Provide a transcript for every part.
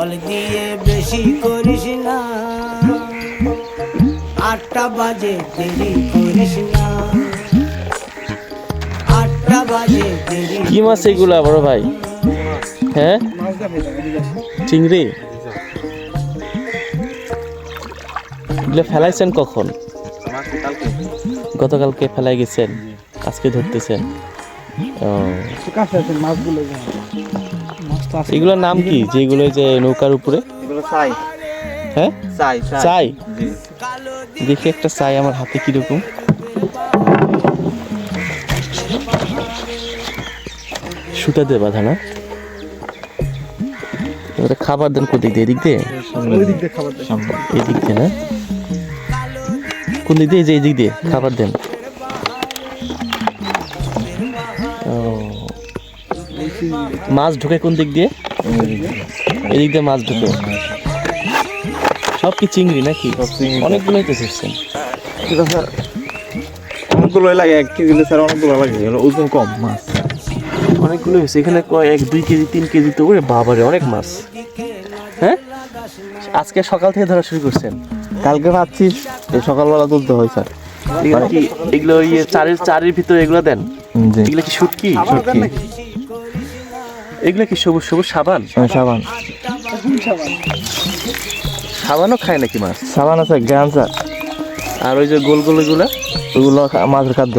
জল দিয়ে বেশি করিস না। আটটা বাজে, দেরি করিস না। আটটা বাজে, দেরি কি মাছ এগুলা বড় ভাই? হ্যাঁ? চিংড়ি? এগুলো ফেলাইছেন কখন? গতকালকে ফেলাই গেছেন, আজকে ধরতেছেন। এগুলোর নাম কি? যেগুলো যে নৌকার উপরে? এগুলো চাই হ্যাঁ? চাই চাই দেখি একটা চাই আমার হাতে কীরকম। সুতা দিয়ে বাঁধা না? এবারে খাবার দেন কোদিক দিয়ে? এদিক দিয়ে? ওই দিক দিয়ে খাবার এদিক দিয়ে না কোন দিক দিয়ে? এই যে এদিক দিয়ে। খাবার দেন। ও। মাছ ঢুকে কোন দিক দিয়ে? এদিক দিয়ে মাছ ঢুকে। সব কি চিংড়ি নাকি? অনেকগুলোই তো ধরছেন এটা স্যার অনেকগুলো লাগে এক কেজি স্যার অনেকগুলো লাগে। ওজন কম মাছ। অনেকগুলো হয়েছে। এখানে কয় এক দুই কেজি তিন কেজি তো ওরে বাবারে অনেক মাছ। হ্যাঁ? আজকে সকাল থেকে ধরা শুরু করছেন। কালকে ভাবছি সকালবেলা তুলতে হয় স্যার। এগুলো কি এগুলো ইয়ে চারের চারের ভিতরে এগুলো দেন? এগুলো কি শুটকি। এগুলো কি সবুজ সবুজ সাবান? সাবান। সাবানও খায় নাকি মাছ সাবান আছে স্যার আর ওই যে গোল গোল এগুলো? ওগুলো মাছের খাদ্য।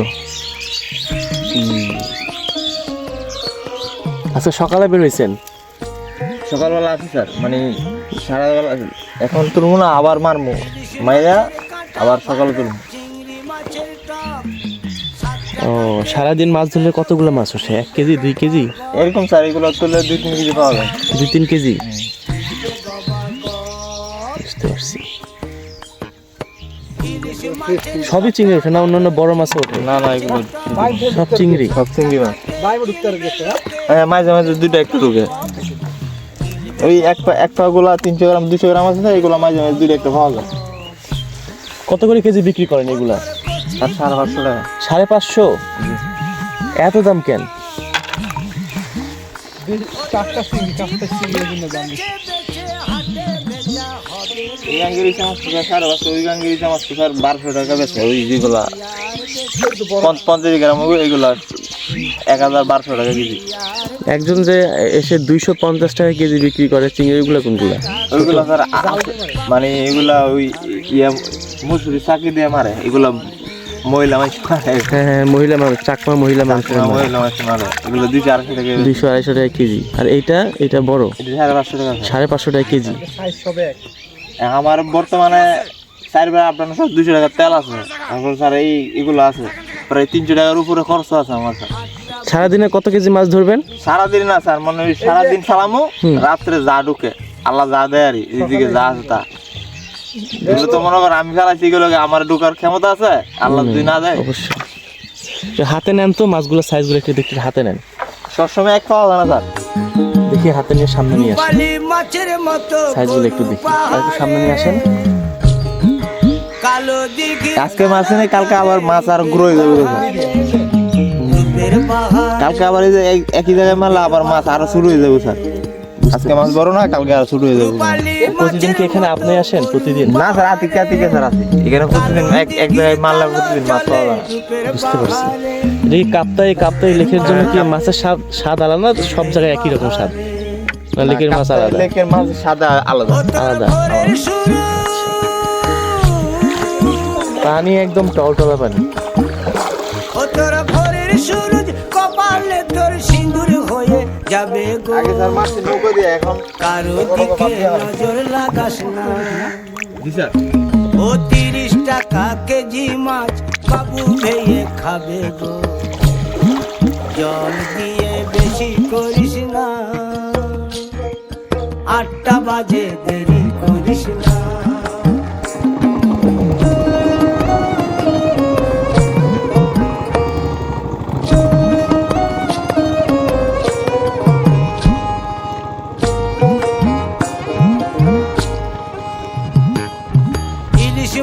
আচ্ছা সকালে বের হয়েছেন সকালবেলা আছে স্যার। মানে সারাবেলা এখন তুলবো না আবার মারবো। মাইরা আবার সকালে তুলবো। ও সারাদিন মাছ ধরলে কতগুলো মাছ ওঠে এক কেজি দুই কেজি? এরকম স্যার এগুলো তুললে দুই তিন কেজি পাওয়া যায়। দুই তিন কেজি? বুঝতে পারছি। সবই চিংড়ি ওঠে না? অন্যান্য বড় মাছ ওঠে? না না এগুলো সব চিংড়ি? সব চিংড়ি মাছ। হ্যাঁ? মাঝে মাঝে দুইটা একটু ঢুকে। ওই এক পা এক পা গুলা তিনশো গ্রাম দুশো গ্রাম আছে না? এগুলো মাঝে মাঝে দুইটা একটা পাওয়া যায়। কত করে কেজি বিক্রি করেন এগুলা? সাড়ে পাঁচশো টাকা। সাড়ে পাঁচশো? এত দাম কেন? বারোশো টাকা বেচে। ওই যেগুলা পঞ্চাশ গ্রাম এগুলা এক হাজার বারোশো টাকা কেজি। একজন যে এসে দুইশো পঞ্চাশ টাকা কেজি বিক্রি করে চিংড়িগুলো কোনগুলা? ওইগুলা স্যার মানে এগুলা ওই ইয়া মুসুরি চাকরি দিয়ে মারে এগুলা মহিলা হ্যাঁ হ্যাঁ মহিলা চাকমা মহিলা এগুলো দুইশো আড়াইশো টাকা দুইশো আড়াইশো টাকা কেজি। আর এইটা এটা বড়। সাড়ে পাঁচশো টাকা সাড়ে পাঁচশো টাকা কেজি। আমার বর্তমানে চারবার আপনার স্যার দুশো টাকা তেল আছে। তারপর স্যার এই এগুলো আছে। প্রায় তিনশো টাকার উপরে খরচ আছে আমার স্যার সারাদিনে কত কেজি মাছ ধরবেন? সারাদিন না স্যার মনে হয় সারাদিন সালামো রাত্রে যা ঢুকে আল্লাহ যা দেয় আর এইদিকে যা আছে তা। এগুলো তো মনে করেন আমি ফেলাইছি এগুলো আমার ঢুকার ক্ষমতা আছে? আল্লাহ যদি না দেয়। অবশ্যই। হাতে নেন তো মাছগুলো সাইজগুলো একটু দেখতে হাতে নেন। সবসময় এক পাওয়া যায় না স্যার। দেখি হাতে নিয়ে সামনে নিয়ে আসেন। সাইজগুলো একটু দেখি। একটু সামনে নিয়ে আসেন। আজকে মাছ নেই কালকে আবার মাছ আর গ্রো হয়ে যাবে কালকে আবার এই যে এক- একই জায়গায় মারলে আবার মাছ আরও শুরু হয়ে যাবে স্যার। আজকে মাছ বড় না কালকে আর শুরু হয়ে যাবে। প্রতিদিন কি এখানে আপনি আসেন? প্রতিদিন? না স্যার আতিকে আতিকে স্যার আছে এখানে প্রতিদিন এক এক জায়গায় মারলে প্রতিদিন মাছ পাওয়া যায়। বুঝতে পারছি। এই কাপ্তাই কাপ্তাই লেখের জন্য কি মাছের স্বাদ স্বাদ আলাদা? না সব জায়গায় একই রকম স্বাদ? না লেকের মাছ আলাদা? লেকের মাছ সাদা আলাদা। আলাদা শুরু পানি একদম টলটলা পানি। যাবে গো। কারও দিকে নজর লাগাস না। ও তিরিশ টাকা কেজি মাছ বাবু ভেয়ে খাবে গো। জল দিয়ে বেশি করিস না। আটটা বাজে দেরি করিস না।